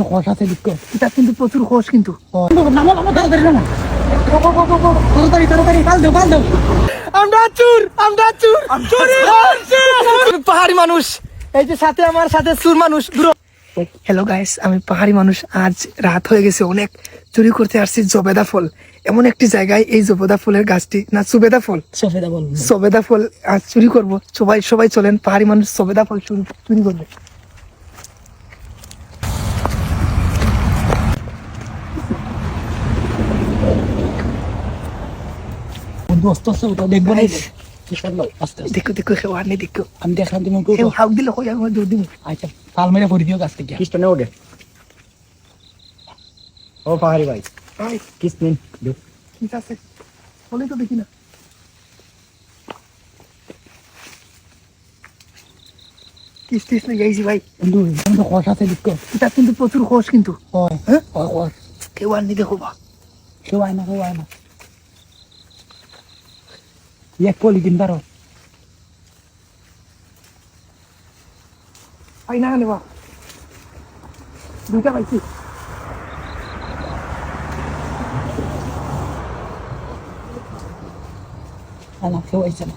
কিন্তু খস আছে এটা কিন্তু প্রচুর খোস কিন্তু। নামো নামো তাড়াতাড়ি নামো। তাড়াতাড়ি তাড়াতাড়ি পাল দেও পাল দেও। আমরা চুর আমরা চুর পাহাড়ি মানুষ। এই যে সাথে আমার সাথে চুর মানুষ। দূর। হ্যালো গাইস আমি পাহাড়ি মানুষ। আজ রাত হয়ে গেছে অনেক চুরি করতে আসছি জবেদা ফল। এমন একটি জায়গায় এই জবেদা ফলের গাছটি না সুবেদা ফল? সফেদা বল। সবেদা ফল আজ চুরি করব। সবাই সবাই চলেন পাহাড়ি মানুষ সবেদা ফল চুরি চুরি করবে। আস্তে আস্তে ওটা দেখব না। আস্তে আস্তে। দেখো দেখো কেউ আর দেখো। আমি দেখলাম তুমি কেউ হাউক দিলে হয়ে যাবে দৌড় দিব আচ্ছা তাল মেরে ভরি দিও গাছ থেকে। কিসটা ওঠে ও পাহাড়ি ভাই। ভাই নিন ঠিক আছে। বলেই তো দেখি না। কিস নিয়ে যাইছি ভাই। কিন্তু খস আছে দিক এটা কিন্তু প্রচুর খোস কিন্তু। হয়? হ্যাঁ হয় কেউ আর নেই দেখো বা। কেউ আয় না কেউ আয় না। এক কলি দিন পারো পাই না নেবা দুইটা পাইছি না কেউ আইছে না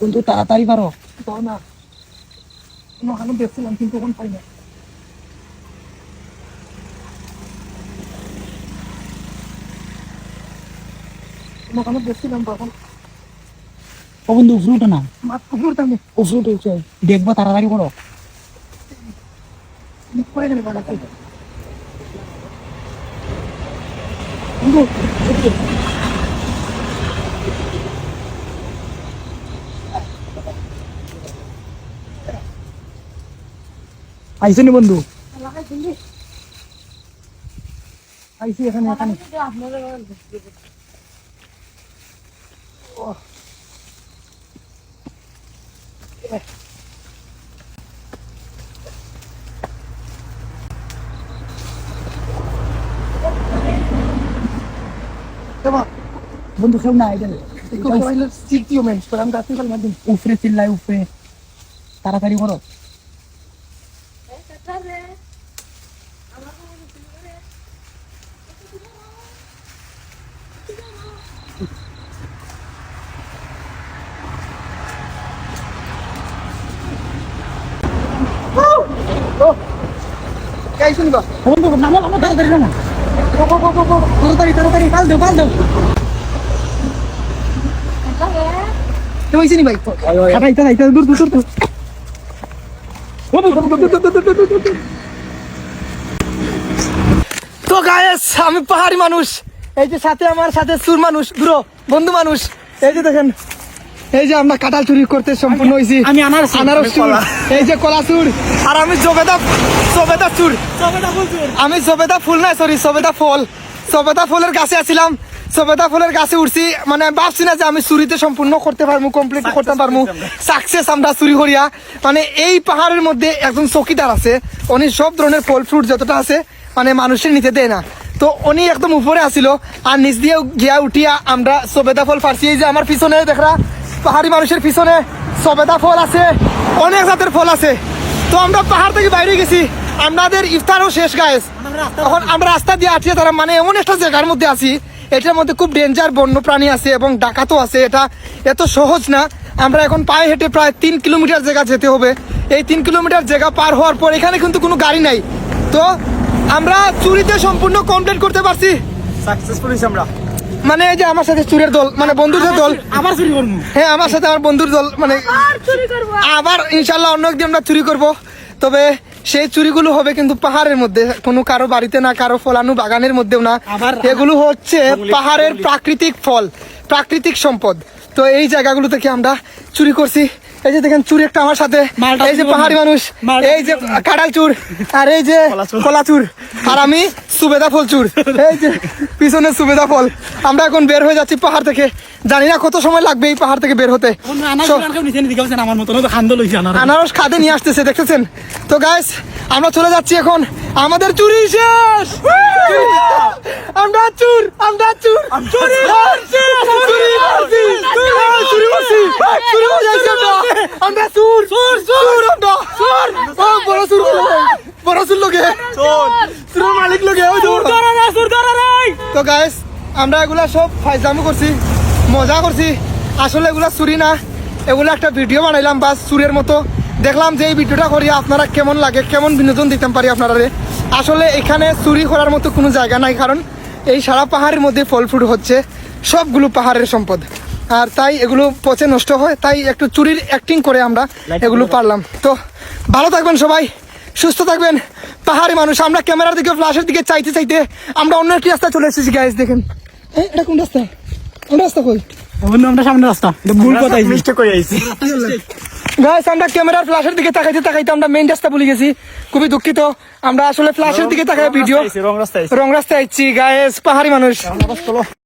বন্ধু তাড়াতাড়ি পারো না কোনো দেখছিলাম কিন্তু এখন পাই না তখন ও বন্ধু না উঠে উঠে দেখব তাড়াতাড়ি করো। পড়ে গেলে বাড়া খাই আইসো বন্ধু আইসি এখানে এখানে। বন্ধু কেউ না আইডেল একটু মেন্স মেন করে আমি গাছে কাল উফরে চিল্লাই উফরে। তাড়াতাড়ি করো। তো গায়েস আমি পাহাড়ি মানুষ, এই যে সাথে আমার সাথে সুর মানুষ দূর বন্ধু মানুষ, এই যে দেখেন। এই যে আমরা কাঁঠাল চুরি করতে সম্পূর্ণ হয়েছি আমি আনারস- আনারস চুর। এই যে কলা চুর। আর আমি জবেদা জবেদা চুর। আমি জবেদা ফুল না সরি সবেদা ফল। সবেদা ফুলের গাছে আছিলাম। সবেদা ফুলের গাছে উঠছি মানে ভাবছি না যে আমি চুরিতে সম্পূর্ণ করতে পারব কমপ্লিট করতে পারব। সাকসেস আমরা। চুরি করিয়া। মানে এই পাহাড়ের মধ্যে একজন চকিদার আছে। উনি সব ধরনের ফল ফ্রুট যতটা আছে মানে মানুষের নিতে দেয় না। তো উনি একদম উপরে আসিল। আর নিচ দিয়ে গিয়া উঠিয়া আমরা সবেদা ফল পারছি এই যে আমার পিছনে দেখরা। পাহাড়ি মানুষের পিছনে সবেদা ফল আছে, অনেক জাতের ফল আছে। তো আমরা পাহাড় থেকে বাইরে গেছি, আমাদের ইফতারও শেষ গায়েস এখন আমরা রাস্তা দিয়ে আছি তারা মানে এমন একটা জায়গার মধ্যে আছি, এটার মধ্যে খুব ডেঞ্জার বন্য প্রাণী আছে এবং ডাকাতও আছে, এটা এত সহজ না। আমরা এখন পায়ে হেঁটে প্রায় তিন কিলোমিটার জায়গা যেতে হবে। এই তিন কিলোমিটার জায়গা পার হওয়ার পর এখানে কিন্তু কোনো গাড়ি নাই। তো আমরা চুরিতে সম্পূর্ণ কমপ্লেন করতে পারছি। সাকসেসফুল হইছি আমরা। মানে এই যে আমার সাথে চুরের দল মানে বন্ধুদের দল। আবার চুরি করব। হ্যাঁ আমার সাথে আমার বন্ধুর দল মানে আবার ইনশাল্লাহ অন্য একদিন আমরা চুরি করব। তবে সেই চুরিগুলো হবে কিন্তু পাহাড়ের মধ্যে কোনো কারও বাড়িতে না কারও ফলানো বাগানের মধ্যেও না। এগুলো হচ্ছে পাহাড়ের প্রাকৃতিক ফল প্রাকৃতিক সম্পদ। তো এই জায়গাগুলো থেকে আমরা চুরি করছি। এই যে দেখেন চুর একটা আমার সাথে। এই যে পাহাড়ি মানুষ। এই যে কাঁঠাল চুর। আর এই যে কলা চুর। আর আমি সুবেদা ফল চুর। এই যে পিছনে সুবেদা ফল। আমরা এখন বের হয়ে যাচ্ছি পাহাড় থেকে। জানি না কত সময় লাগবে এই পাহাড় থেকে বের হতে। আনারস খাদে নিয়ে আসতেছে দেখতেছেন? তো গাইস আমরা চলে যাচ্ছি এখন। আমাদের চুরি শেষ! আমরা চুর আমরা চুর! চুরি চুরি চুরি চুরি আমরা চুর। চুর। চুর আমরা। চুর। বড় চুর বড় চুর লোকে। চুর। মালিক লোকে। তো গাইস আমরা এগুলা সব ফাইজামো করছি। মজা করছি। আসলে এগুলা চুরি না। এগুলো একটা ভিডিও বানাইলাম বাস চুরের মতো। দেখলাম যে এই ভিডিওটা করি আপনারা কেমন লাগে কেমন বিনোদন দিতে পারি আপনারা রে। আসলে এখানে চুরি করার মতো কোনো জায়গা নাই কারণ এই সারা পাহাড়ের মধ্যে ফল ফ্রুট হচ্ছে সবগুলো পাহাড়ের সম্পদ। আর তাই এগুলো পচে নষ্ট হয় তাই একটু চুরির অ্যাক্টিং করে আমরা এগুলো পারলাম। তো ভালো থাকবেন সবাই সুস্থ থাকবেন পাহাড়ি মানুষ। আমরা ক্যামেরার দিকে ফ্ল্যাশের দিকে চাইতে চাইতে আমরা অন্য একটি রাস্তা চলে এসেছি গাইজ দেখেন। এটা কোন রাস্তা? কোন রাস্তা কই? বন্ধু আমরা সামনে রাস্তা। ভুল কথা মিস্টেক করে আইছি? গাইস আমরা ক্যামেরার ফ্ল্যাশের দিকে তাকাইতে তাকাইতে আমরা মেইন রাস্তা ভুলে গেছি। খুবই দুঃখিত। আমরা আসলে ফ্ল্যাশের দিকে তাকাই ভিডিও রং রাস্তায় রং রাস্তায় আইছি গাইস পাহাড়ি মানুষ।